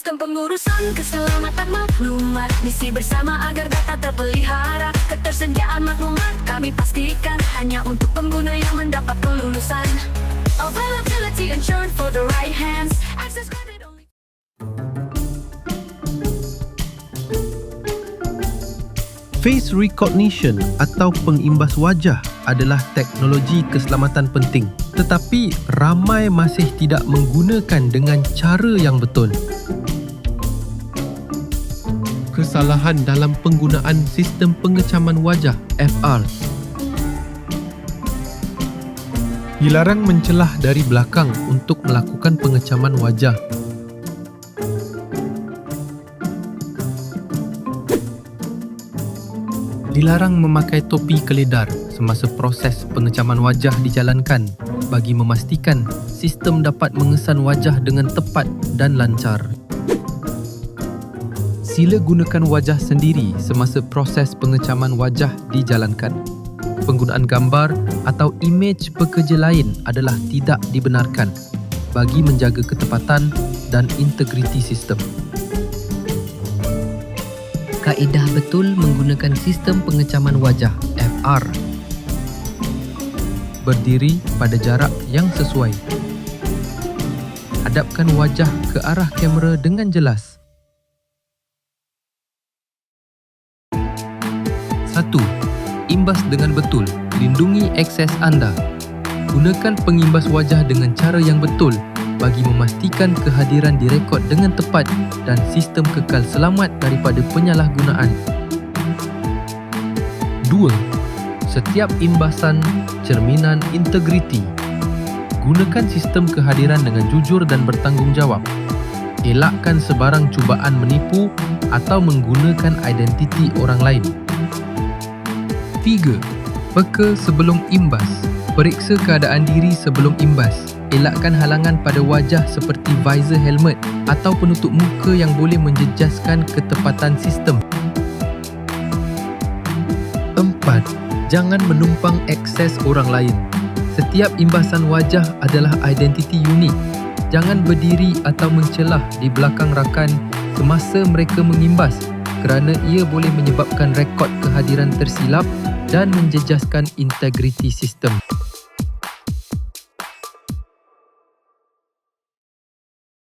melakukan pengurusan keselamatan maklumat. Misi bersama agar data terpelihara. Ketersediaan maklumat kami pastikan Hanya untuk pengguna yang mendapat kelulusan. Availability ensured for the right hands. Access granted only. Face recognition atau pengimbas wajah adalah teknologi keselamatan penting. Tetapi ramai masih tidak menggunakan dengan cara yang betul. Kesalahan dalam penggunaan sistem pengecaman wajah FR Dilarang mencelah dari belakang untuk melakukan pengecaman wajah Dilarang memakai topi keledar semasa proses pengecaman wajah dijalankan bagi memastikan sistem dapat mengesan wajah dengan tepat dan lancar. Sila gunakan wajah sendiri semasa proses pengecaman wajah dijalankan. Penggunaan gambar atau imej pekerja lain adalah tidak dibenarkan bagi menjaga ketepatan dan integriti sistem. Kaedah betul menggunakan sistem pengecaman wajah FR. Berdiri pada jarak yang sesuai. Hadapkan wajah ke arah kamera dengan jelas. 1. Imbas dengan betul. Lindungi akses anda. Gunakan pengimbas wajah dengan cara yang betul bagi memastikan kehadiran direkod dengan tepat dan sistem kekal selamat daripada penyalahgunaan. 2. Setiap imbasan cerminan integriti. Gunakan sistem kehadiran dengan jujur dan bertanggungjawab. Elakkan sebarang cubaan menipu atau menggunakan identiti orang lain. 3. Peka sebelum imbas. Periksa keadaan diri sebelum imbas. Elakkan halangan pada wajah seperti visor helmet atau penutup muka yang boleh menjejaskan ketepatan sistem. 4. Jangan menumpang akses orang lain. Setiap imbasan wajah adalah identiti unik. Jangan berdiri atau mencelah di belakang rakan semasa mereka mengimbas kerana ia boleh menyebabkan rekod kehadiran tersilap dan menjejaskan integriti sistem.